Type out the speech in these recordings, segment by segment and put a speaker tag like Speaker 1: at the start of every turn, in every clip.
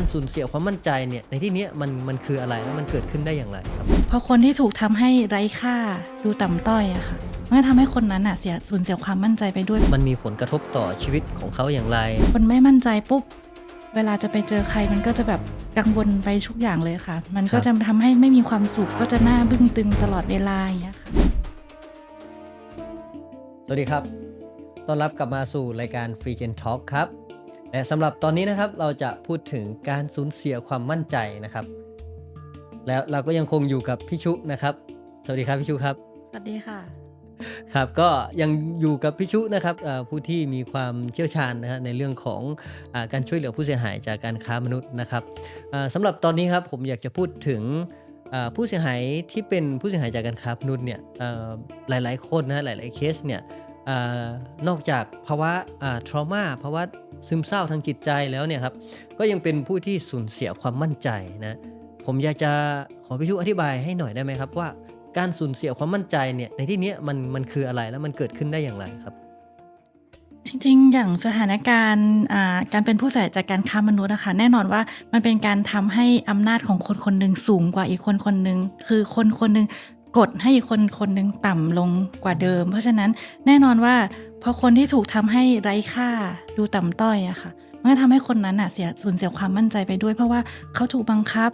Speaker 1: การสูญเสียความมั่นใจเนี่ยในที่เนี้ยมันมันคืออะไรแล้วมันเกิดขึ้นได้อย่างไรครับ
Speaker 2: เพราะคนที่ถูกทำให้ไร้ค่าดูต่ำต้อยอะค่ะมันก็ทำให้คนนั้นอะเสียสูญเสียความมั่นใจไปด้วย
Speaker 1: มันมีผลกระทบต่อชีวิตของเขาอย่างไร
Speaker 2: คนไม่มั่นใจปุ๊บเวลาจะไปเจอใครมันก็จะแบบกังวลไปทุกอย่างเลยค่ะ มันก็
Speaker 1: ครับ
Speaker 2: จะทำให้ไม่มีความสุขก็จะหน้าบึ้งตึงตลอดเวลาอย่างเงี้ยค่ะ
Speaker 1: สวัสดีครับ ต้อนรับกลับมาสู่รายการ Free Gen Talk ครับ และสำหรับตอนนี้นะครับเราจะพูดถึงการสูญเสียความมั่นใจนะครับ แล้วเราก็ยังคงอยู่กับพี่ชุนะครับ สวัสดีครับพี่ชุครับ
Speaker 2: สวัสดีค่ะ
Speaker 1: ครับก็ยังอยู่กับพี่ชุนะครับเอ่อผู้ที่มีความเชี่ยวชาญนะฮะในเรื่องของอาการช่วยเหลือผู้เสียหายจากการค้ามนุษย์นะครับอ่าสำหรับตอนนี้ครับผมอยากจะพูดถึงอ่าผู้เสียหายที่เป็นผู้เสียหายจากการค้ามนุษย์เนี่ยเอ่อหลาย ๆ คนนะฮะหลาย ๆ เคสเนี่ยอา นอกจากภาวะทรมาภาวะซึมเศร้าทางจิตใจแล้วเนี่ยครับ ก็ยังเป็นผู้ที่สูญเสียความมั่นใจนะ ผมอยากจะขอพี่ชุอธิบายให้หน่อยได้ไหมครับว่าการสูญเสียความมั่นใจเนี่ยในที่นี้มันมันคืออะไรแล้วมันเกิดขึ้นได้อย่างไรครับ
Speaker 2: จริงๆ อย่างสถานการณ์การเป็นผู้เสียหายจากการค้ามนุษย์นะคะแน่นอนว่ามันเป็นการทำให้อำนาจของคนคนหนึ่งสูงกว่าอีกคนคนหนึ่งคือคนคนหนึ่ง กดให้อีกคนคนหนึ่งต่ำลงกว่าเดิม เพราะฉะนั้นแน่นอนว่าพอคนที่ถูกทำให้ไร้ค่าดูต่ำต้อยอะค่ะมันก็ทำให้คนนั้นอะเสียสูญเสียความมั่นใจไปด้วย เพราะว่าเขาถูกบังคับ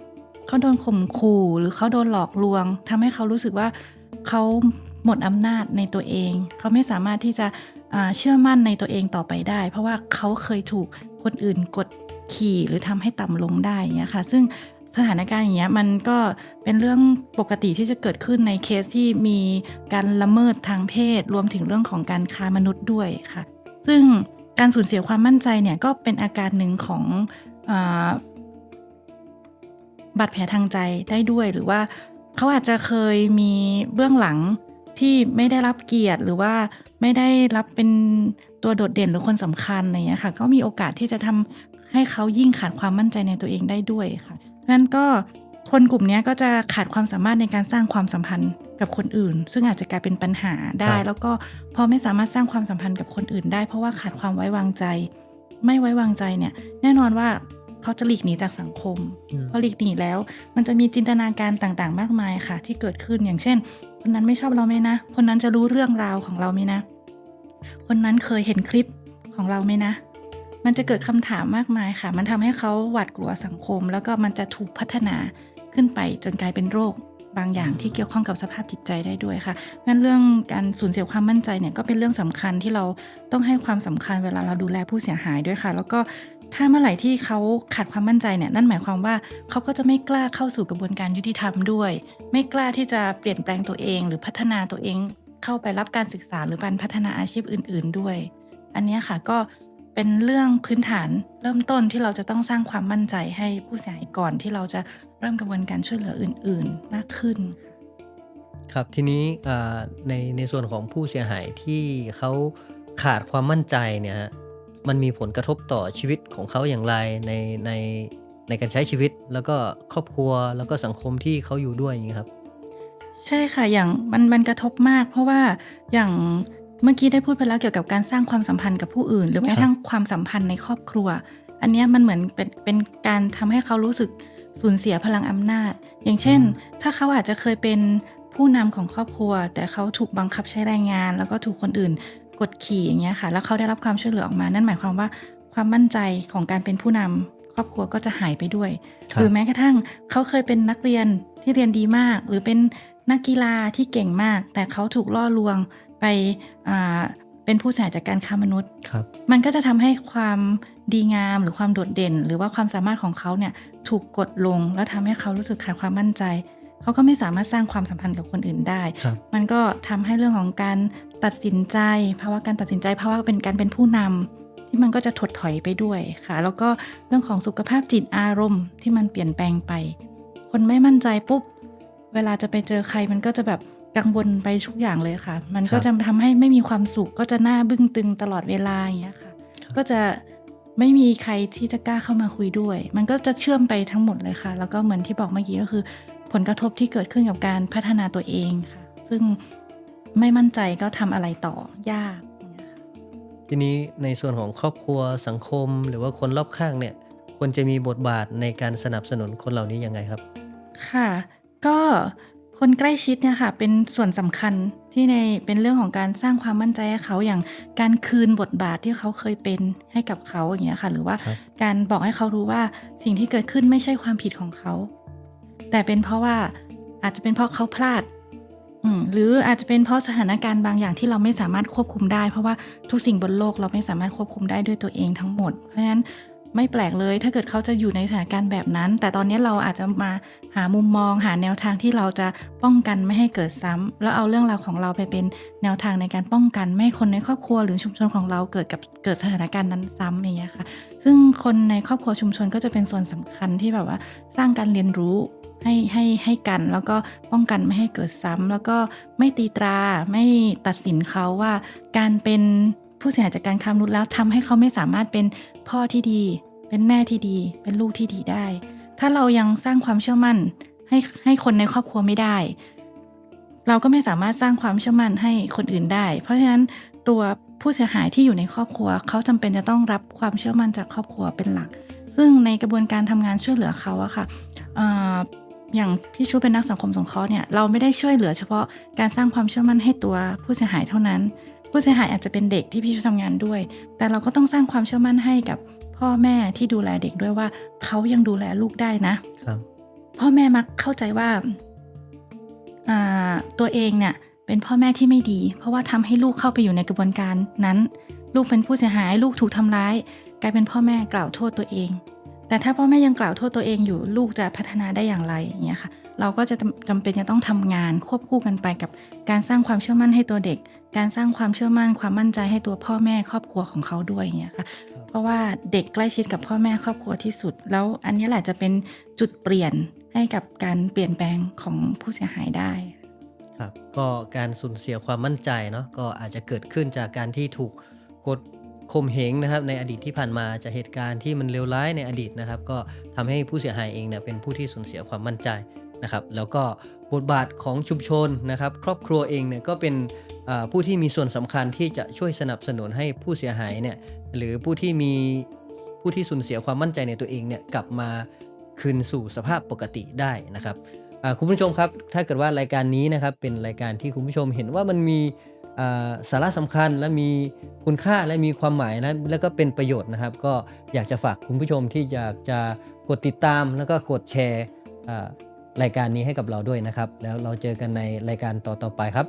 Speaker 2: เขาโดนข่มขู่หรือเขาโดนหลอกลวงทำให้เขารู้สึกว่าเขาหมดอำนาจในตัวเอง เขาไม่สามารถที่จะเชื่อมั่นในตัวเองต่อไปได้ เพราะว่าเขาเคยถูกคนอื่นกดขี่หรือทำให้ต่ำลงได้เงี้ยค่ะ ซึ่ง สถานการณ์อย่างเงี้ยมันก็เป็นเรื่องปกติที่จะเกิดขึ้นในเคสที่มีการละเมิดทางเพศ รวมถึงเรื่องของการค้ามนุษย์ด้วยค่ะ ซึ่งการสูญเสียความมั่นใจเนี่ยก็เป็นอาการหนึ่งของอบาดแผลทางใจได้ด้วยหรือว่าเขาอาจจะเคยมีเบื้องหลังที่ไม่ได้รับเกียรติหรือว่าไม่ได้รับเป็นตัวโดดเด่นหรือคนสำคัญอะไรเงี้ยค่ะ ก็มีโอกาสที่จะทำให้เขายิ่งขาดความมั่นใจในตัวเองได้ด้วยค่ะ เพราะฉะนั้นก็คนกลุ่มเนี้ยก็จะขาดความสามารถในการสร้างความสัมพันธ์กับคนอื่น ซึ่งอาจจะกลายเป็นปัญหาได้
Speaker 1: ครับ
Speaker 2: แล้วก็พอไม่สามารถสร้างความสัมพันธ์กับคนอื่นได้ เพราะว่าขาดความไว้วางใจ ไม่ไว้วางใจเนี่ย แน่นอนว่าเขาจะหลีกหนีจากสังคม
Speaker 1: อืม
Speaker 2: พอหลีกหนีแล้ว มันจะมีจินตนาการต่างๆ มากมายค่ะ ที่เกิดขึ้นอย่างเช่น คนนั้นไม่ชอบเราไหมนะ คนนั้นจะรู้เรื่องราวของเราไหมนะ คนนั้นเคยเห็นคลิปของเราไหมนะ มันจะเกิดคำถามมากมายค่ะ มันทำให้เขาหวาดกลัวสังคม แล้วก็มันจะถูกพัฒนาขึ้นไปจนกลายเป็นโรคบางอย่างที่เกี่ยวข้องกับสภาพจิตใจได้ด้วยค่ะงั้นเรื่องการสูญเสียความมั่นใจเนี่ยก็เป็นเรื่องสำคัญที่เราต้องให้ความสำคัญเวลาเราดูแลผู้เสียหายด้วยค่ะ แล้วก็ถ้าเมื่อไหร่ที่เขาขาดความมั่นใจเนี่ยนั่นหมายความว่าเขาก็จะไม่กล้าเข้าสู่กระบวนการยุติธรรมด้วย ไม่กล้าที่จะเปลี่ยนแปลงตัวเอง หรือพัฒนาตัวเอง เข้าไปรับการศึกษาหรือการพัฒนาอาชีพอื่น ๆ ด้วย อันเนี้ยค่ะก็ เป็นเรื่องพื้นฐานเริ่มต้นที่เราจะต้องสร้างความมั่นใจให้ผู้เสียหายก่อนที่เราจะเริ่มกระบวนการช่วยเหลืออื่น ๆ มากขึ้น
Speaker 1: ครับทีนี้อ่าในในส่วนของผู้เสียหายที่เขาขาดความมั่นใจเนี่ยฮะมันมีผลกระทบต่อชีวิตของเขาอย่างไรในในในการใช้ชีวิตแล้วก็ครอบครัวแล้วก็สังคมที่เขาอยู่ด้วยอย่างนี้ยครับ
Speaker 2: ใช่ค่ะอย่างมันมันกระทบมาก เพราะว่าอย่าง เมื่อกี้ได้พูดไปแล้วเกี่ยวกับการสร้างความสัมพันธ์กับผู้อื่น หรือแม้กระทั่งความสัมพันธ์ในครอบครัว อันเนี้ยมันเหมือนเป็นเป็นการทำให้เขารู้สึกสูญเสียพลังอำนาจ อย่างเช่น ถ้าเขาอาจจะเคยเป็นผู้นำของครอบครัว แต่เขาถูกบังคับใช้แรงงาน แล้วก็ถูกคนอื่นกดขี่อย่างเงี้ยค่ะ แล้วเขาได้รับความช่วยเหลือออกมา นั่นหมายความว่าความมั่นใจของการเป็นผู้นำครอบครัวก็จะหายไปด้วย
Speaker 1: ครับ
Speaker 2: หรือแม้กระทั่งเขาเคยเป็นนักเรียนที่เรียนดีมาก หรือเป็นนักกีฬาที่เก่งมาก แต่เขาถูกล่อลวง ไปอ่าเป็นผู้เสียหายจากการค้ามนุษย์
Speaker 1: ครับ
Speaker 2: มันก็จะทำให้ความดีงามหรือความโดดเด่น หรือว่าความสามารถของเขาเนี่ยถูกกดลงแล้วทำให้เขารู้สึกขาดความมั่นใจ เขาก็ไม่สามารถสร้างความสัมพันธ์กับคนอื่นได้
Speaker 1: ครับ
Speaker 2: มันก็ทำให้เรื่องของการตัดสินใจภาวะการตัดสินใจภาวะเป็นการเป็นผู้นำที่มันก็จะถดถอยไปด้วยค่ะ แล้วก็เรื่องของสุขภาพจิตอารมณ์ที่มันเปลี่ยนแปลงไป คนไม่มั่นใจปุ๊บ เวลาจะไปเจอใครมันก็จะแบบ กังวลไปทุกอย่างเลยค่ะ มันก็จะทำให้ไม่มีความสุขก็จะหน้าบึ้งตึงตลอดเวลาอย่างเงี้ยค่ะ ก็จะไม่มีใครที่จะกล้าเข้ามาคุยด้วย มันก็จะเชื่อมไปทั้งหมดเลยค่ะ แล้วก็เหมือนที่บอกเมื่อกี้ก็คือ ผลกระทบที่เกิดขึ้นกับการพัฒนาตัวเองค่ะ ซึ่งไม่มั่นใจก็ทำอะไรต่อยากอย่างเงี้ยค่ะ
Speaker 1: ทีนี้ในส่วนของครอบครัวสังคม หรือว่าคนรอบข้างเนี่ยควรจะมีบทบาทในการสนับสนุนคนเหล่านี้ยังไงครับ
Speaker 2: ค่ะ ก็ คนใกล้ชิดเนี่ยค่ะเป็นส่วนสำคัญที่ในเป็นเรื่องของการสร้างความมั่นใจให้เขาอย่างการคืนบทบาทที่เขาเคยเป็นให้กับเขาอย่างเงี้ยค่ะ หรือว่าการบอกให้เขารู้ว่าสิ่งที่เกิดขึ้นไม่ใช่ความผิดของเขา แต่เป็นเพราะว่าอาจจะเป็นเพราะเขาพลาดหรืออาจจะเป็นเพราะสถานการณ์บางอย่างที่เราไม่สามารถควบคุมได้ เพราะว่าทุกสิ่งบนโลกเราไม่สามารถควบคุมได้ด้วยตัวเองทั้งหมด เพราะฉะนั้น ไม่แปลกเลยถ้าเกิดเขาจะอยู่ในสถานการณ์แบบนั้น แต่ตอนนี้เราอาจจะมาหามุมมอง หาแนวทางที่เราจะป้องกันไม่ให้เกิดซ้ำแล้วเอาเรื่องราวของเราไปเป็นแนวทางในการป้องกันไม่ให้คนในครอบครัวหรือชุมชนของเราเกิดกับเกิดสถานการณ์นั้นซ้ำอย่างเงี้ยค่ะ ซึ่งคนในครอบครัวชุมชนก็จะเป็นส่วนสำคัญที่แบบว่าสร้างการเรียนรู้ให้ให้ให้กันแล้วก็ป้องกันไม่ให้เกิดซ้ำแล้วก็ไม่ตีตราไม่ตัดสินเขาว่าการเป็น ผู้เสียหายจากการค้ามนุษย์แล้วทำให้เขาไม่สามารถเป็นพ่อที่ดี เป็นแม่ที่ดี เป็นลูกที่ดีได้ ถ้าเรายังสร้างความเชื่อมั่น ให้ให้คนในครอบครัวไม่ได้ เราก็ไม่สามารถสร้างความเชื่อมั่นให้คนอื่นได้ เพราะฉะนั้นตัวผู้เสียหายที่อยู่ในครอบครัว เขาจำเป็นจะต้องรับความเชื่อมั่นจากครอบครัวเป็นหลัก ซึ่งในกระบวนการทำงานช่วยเหลือเขาอะค่ะอย่างพี่ชูเป็นนักสังคมสงเคราะห์เนี่ยเราไม่ได้ช่วยเหลือเฉพาะการสร้างความเชื่อมั่นให้ตัวผู้เสียหายเท่านั้น ผู้เสียหายอาจจะเป็นเด็กที่พี่ชูทำงานด้วย แต่เราก็ต้องสร้างความเชื่อมั่นให้กับพ่อแม่ที่ดูแลเด็กด้วยว่าเขายังดูแลลูกได้นะ
Speaker 1: ครับ
Speaker 2: พ่อแม่มักเข้าใจว่าอ่าตัวเองเนี่ยเป็นพ่อแม่ที่ไม่ดี เพราะว่าทำให้ลูกเข้าไปอยู่ในกระบวนการนั้น ลูกเป็นผู้เสียหายลูกถูกทำร้าย กลายเป็นพ่อแม่กล่าวโทษตัวเอง แต่ถ้าพ่อแม่ยังกล่าวโทษตัวเองอยู่ลูกจะพัฒนาได้อย่างไรอย่างเงี้ยค่ะ เราก็จะจำจำเป็นจะต้องทำงานควบคู่กันไปกับการสร้างความเชื่อมั่นให้ตัวเด็ก การสร้างความเชื่อมั่น ความมั่นใจให้ตัวพ่อแม่ครอบครัวของเขาด้วยอย่างเงี้ยค่ะ เพราะว่าเด็กใกล้ชิดกับพ่อแม่ครอบครัวที่สุด แล้วอันนี้แหละจะเป็นจุดเปลี่ยนให้กับการเปลี่ยนแปลงของผู้เสียหายได้
Speaker 1: ครับก็การสูญเสียความมั่นใจเนาะก็อาจจะเกิดขึ้นจากการที่ถูกกด ข่มเหงนะครับในอดีตที่ผ่านมาจากเหตุการณ์ที่มันเลวร้ายในอดีตนะครับ ก็ทำให้ผู้เสียหายเองเนี่ยเป็นผู้ที่สูญเสียความมั่นใจนะครับ แล้วก็บทบาทของชุมชนนะครับ ครอบครัวเองเนี่ยก็เป็นผู้ที่มีส่วนสำคัญที่จะช่วยสนับสนุนให้ผู้เสียหายเนี่ยหรือผู้ที่มีผู้ที่สูญเสียความมั่นใจในตัวเองเนี่ยกลับมาคืนสู่สภาพปกติได้นะครับคุณผู้ชมครับ ถ้าเกิดว่ารายการนี้นะครับเป็นรายการที่คุณผู้ชมเห็นว่ามันมี สาระสำคัญและมีคุณค่าและมีความหมายนะแล้วก็เป็นประโยชน์นะครับ ก็อยากจะฝากคุณผู้ชมที่อยากจะกดติดตามแล้วก็กดแชร์รายการนี้ให้กับเราด้วยนะครับ แล้วเราเจอกันในรายการต่อๆไปครับ